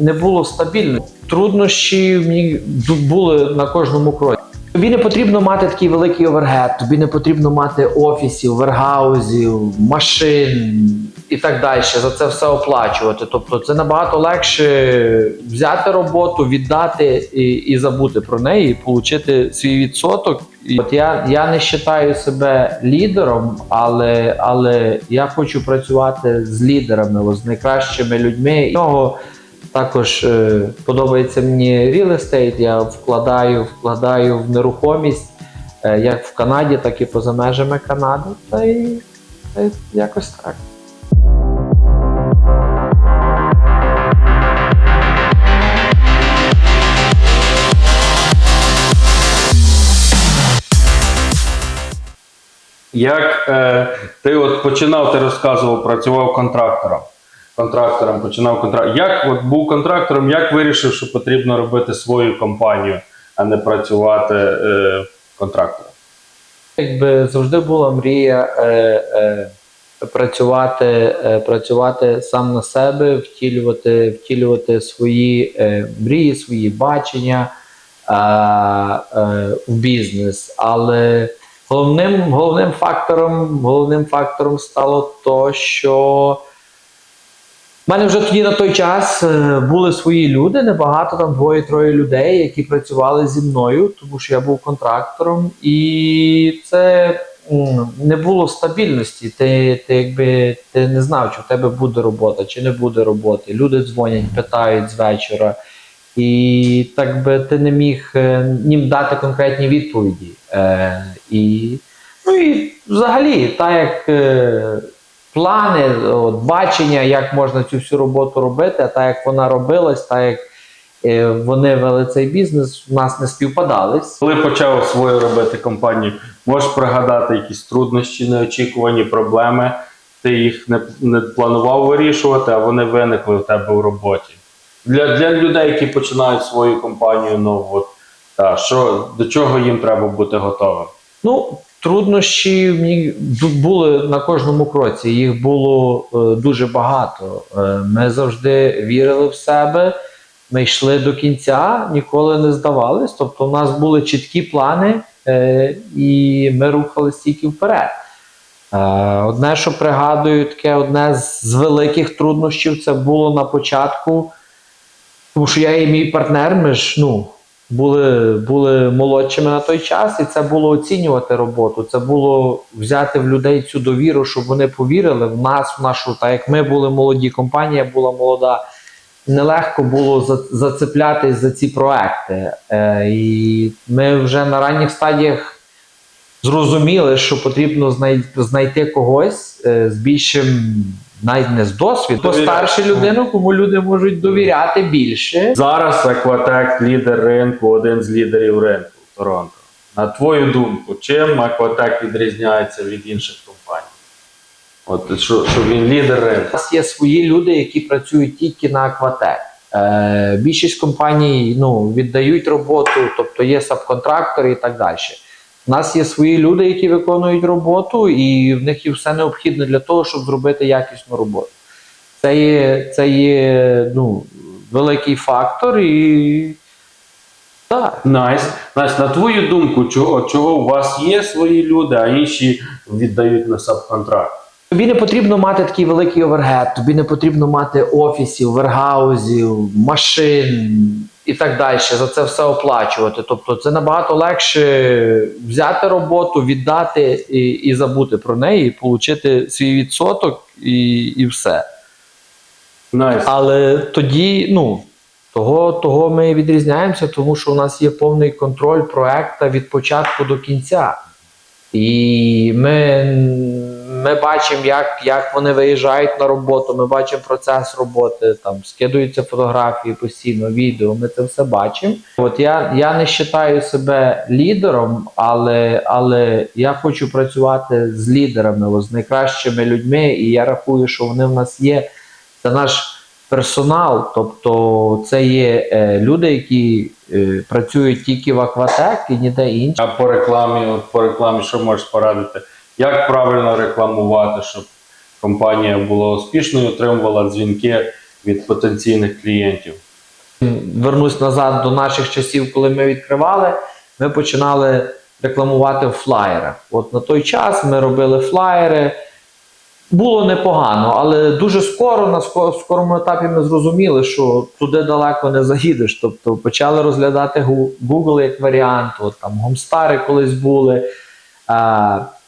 не було стабільно. Труднощі були на кожному кроці. Тобі не потрібно мати такий великий овергет, тобі не потрібно мати офісів, вергаузів, машин і так далі. За це все оплачувати. Тобто це набагато легше взяти роботу, віддати і, і забути про неї, отримати свій відсоток. От я, я не вважаю себе лідером, але, але я хочу працювати з лідерами, з найкращими людьми. Також е, подобається мені real estate, Я вкладаю, вкладаю в нерухомість е, як в Канаді, так і поза межами Канади. Та й, та якось так. Як е, ти от починав, ти розказував, працював контрактором. Контрактором починав контракт. Як от був контрактором, як вирішив, що потрібно робити свою компанію, а не працювати е, контрактором? Якби завжди була мрія е, е, працювати, е, працювати сам на себе, втілювати, втілювати свої е, мрії, свої бачення е, е, в бізнес. Але головним, головним фактором, головним фактором стало то, що у мене вже тоді на той час е, були свої люди, небагато там двоє-троє людей, які працювали зі мною, тому що я був контрактором, і це не було стабільності. Ти, ти якби ти не знав, чи в тебе буде робота, чи не буде роботи. Люди дзвонять, питають з вечора. І так би ти не міг е, їм дати конкретні відповіді. Е, і, ну і взагалі, так як е, плани, от, бачення, як можна цю всю роботу робити, а так як вона робилась, так як е, вони вели цей бізнес, у нас не співпадались. Коли почав свою робити компанію, можеш пригадати якісь труднощі, неочікувані проблеми, ти їх не, не планував вирішувати, а вони виникли в тебе в роботі. Для, для людей, які починають свою компанію, ну от, та, що, до чого їм треба бути готовим? Ну, труднощі були на кожному кроці. Їх було е, дуже багато. Е, ми завжди вірили в себе, ми йшли до кінця, ніколи не здавались. Тобто, у нас були чіткі плани, е, і ми рухались тільки вперед. Одне, що пригадую, таке одне з великих труднощів це було на початку. Тому що я і мій партнер, ми ж ну, були, були молодшими на той час, і це було оцінювати роботу. Це було взяти в людей цю довіру, щоб вони повірили в нас, в нашу, так як ми були молоді, компанія була молода. Нелегко було за- зацеплятись за ці проекти. Е, і ми вже на ранніх стадіях зрозуміли, що потрібно знай- знайти когось е, з більшим, навіть не з досвіду, Довіряти. постарше людину, кому люди можуть довіряти більше. Зараз Акватек лідер ринку, один з лідерів ринку Торонто. На твою думку, чим Акватек відрізняється від інших компаній? От що, що він лідер ринку. У нас є свої люди, які працюють тільки на Акватек. Е, більшість компаній ну, віддають роботу, тобто є сабконтрактори і так далі. У нас є свої люди, які виконують роботу, і в них є все необхідне для того, щоб зробити якісну роботу. Це є, це є ну, великий фактор і так. Найс. Найс, на твою думку, чого, чого у вас є свої люди, а інші віддають на сабконтракт? Тобі не потрібно мати такий великий овергет, тобі не потрібно мати офісів, вергаузів, машин і так далі. За це все оплачувати. Тобто це набагато легше взяти роботу, віддати і, і забути про неї, і отримати свій відсоток і, і все. Найс. Але тоді, ну, того, того ми відрізняємося, тому що у нас є повний контроль проекту від початку до кінця. І ми, ми бачимо, як, як вони виїжджають на роботу, ми бачимо процес роботи, там скидаються фотографії постійно, відео, ми це все бачимо. От я, я не вважаю себе лідером, але, але я хочу працювати з лідерами, з найкращими людьми, і я рахую, що вони в нас є. Це наш персонал, тобто це є е, люди, які е, працюють тільки в Акватек і ніде інше. А по рекламі, по рекламі, що можеш порадити? Як правильно рекламувати, щоб компанія була успішною, отримувала дзвінки від потенційних клієнтів? вернусь назад до наших часів, коли ми відкривали, ми починали рекламувати в флаєрах. От на той час ми робили флаєри. Було непогано, але дуже скоро, на скорому етапі ми зрозуміли, що туди далеко не заїдеш. Тобто почали розглядати Google як варіант, от там Гомстари колись були,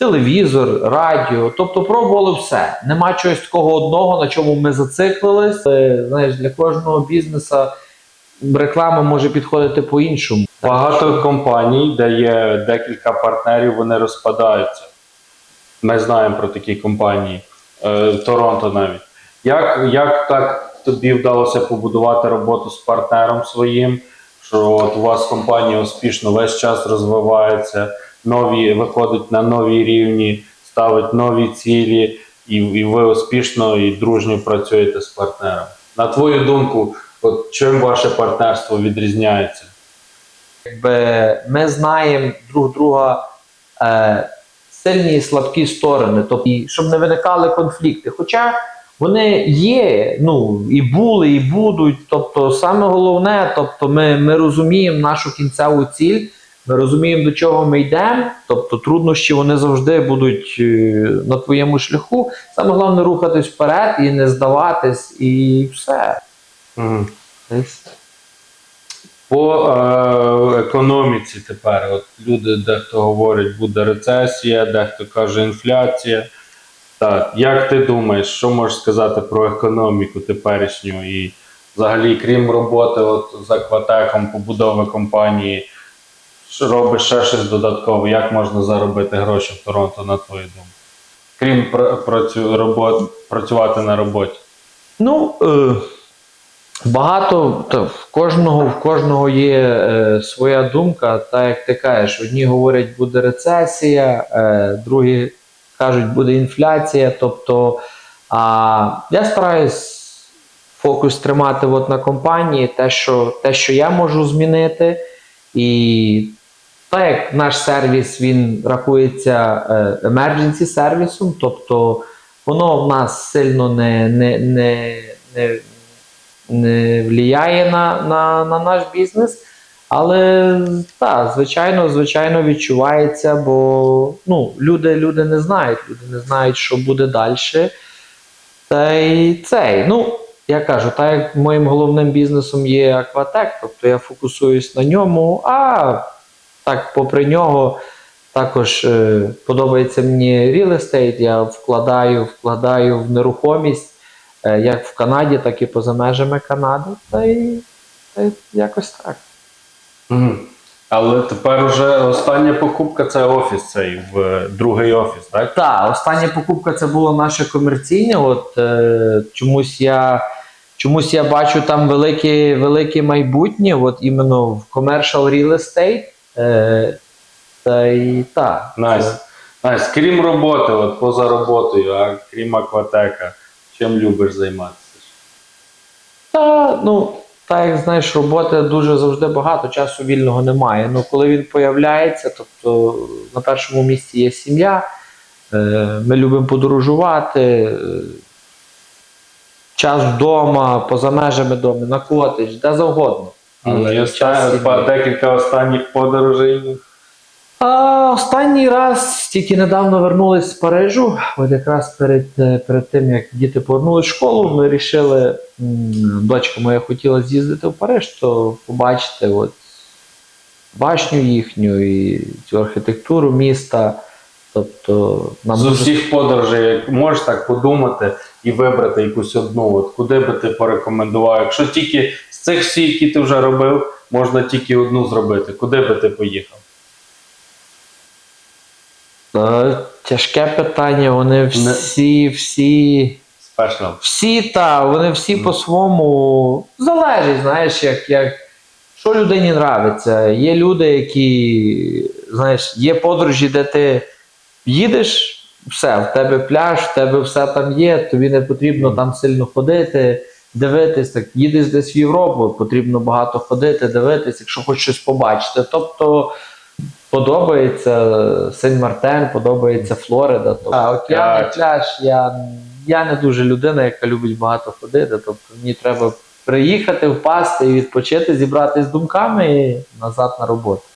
телевізор, радіо. Тобто пробували все. Нема чогось такого одного, на чому ми зациклились. Е, Знаєш, для кожного бізнесу реклама може підходити по-іншому. Багато компаній, де є декілька партнерів, вони розпадаються. Ми знаємо про такі компанії, е, Торонто навіть. Як, як так тобі вдалося побудувати роботу з партнером своїм? Що от у вас компанія успішно весь час розвивається, нові виходить на нові рівні, ставить нові цілі, і, і ви успішно і дружньо працюєте з партнером. На твою думку, от чим ваше партнерство відрізняється? Якби ми знаємо друг друга е, сильні і слабкі сторони, тобто, щоб не виникали конфлікти. Хоча вони є, ну і були, і будуть. Тобто, саме головне, тобто, ми, ми розуміємо нашу кінцеву ціль, ми розуміємо, до чого ми йдемо. Тобто труднощі вони завжди будуть е, на твоєму шляху. Саме головне рухатись вперед і не здаватись, і все. Мгм. По е, економіці тепер. От люди, дехто говорить, буде рецесія, дехто каже інфляція. Так, як ти думаєш, що можеш сказати про економіку теперішню і взагалі, крім роботи от, з акватеком, побудови компанії, робиш ще щось додаткове, як можна заробити гроші в Торонто, на твою думку? Крім працю, робот, працювати на роботі. Ну, е, багато та, в кожного, в кожного є е, своя думка, так як ти кажеш, одні говорять, буде рецесія, е, другі кажуть, буде інфляція. Тобто, а, я стараюсь фокус тримати от на компанії, те, що, те, що я можу змінити. І так як наш сервіс він рахується е, emergency сервісом, тобто воно в нас сильно не, не, не, не, не впливає на, на, на наш бізнес. Але так, звичайно, звичайно, відчувається, бо ну, люди, люди не знають, люди не знають, що буде далі. Та й цей. Ну, я кажу, так як моїм головним бізнесом є Акватек, тобто я фокусуюсь на ньому, а так, попри нього, також е, подобається мені real estate, я вкладаю, вкладаю в нерухомість, е, як в Канаді, так і поза межами Канади. Та й, та й якось так. Мгм. Але тепер уже остання покупка це офіс цей в другий офіс, так? Так, остання покупка це було наше комерційне. От е, чомусь я. Чомусь я бачу там велике, велике майбутнє, от іменно в commercial real estate. Е, та й так. Найс. Найс. Крім роботи, от поза роботою, а крім акватека, чим любиш займатися? Та, ну, так як знаєш, роботи дуже завжди багато, часу вільного немає. Ну, коли він появляється, тобто на першому місці є сім'я, е, ми любимо подорожувати, е, час вдома, поза межами дому, на котедж, де завгодно. Але час оста... сім'ї. декілька останніх подорожей. А, останній раз тільки недавно вернулись з Парижу. От якраз перед, е, перед тим, як діти повернули в школу, ми вирішили, дочка моя хотіла з'їздити в Париж, то побачити от башню їхню і цю архітектуру міста. Тобто нам З дуже усіх подорожей, як можеш так подумати і вибрати якусь одну, от куди би ти порекомендував? Якщо тільки з цих всіх, які ти вже робив, можна тільки одну зробити, куди би ти поїхав? Е, тяжке питання. Вони всі, всі. Спешл. Всі та, вони всі по-своєму залежить, знаєш, як, як що людині нравиться. Є люди, які, знаєш, є подорожі, де ти їдеш, все, в тебе пляж, в тебе все там є, тобі не потрібно там сильно ходити, дивитись. Так, їдеш десь в Європу, потрібно багато ходити, дивитись, якщо хочеш щось побачити. Тобто подобається Сен-Мартен, подобається Флорида. Тобто, а океан, Так. пляж, я, я не дуже людина, яка любить багато ходити. Тобто мені треба приїхати, впасти і відпочити, зібратися з думками і назад на роботу.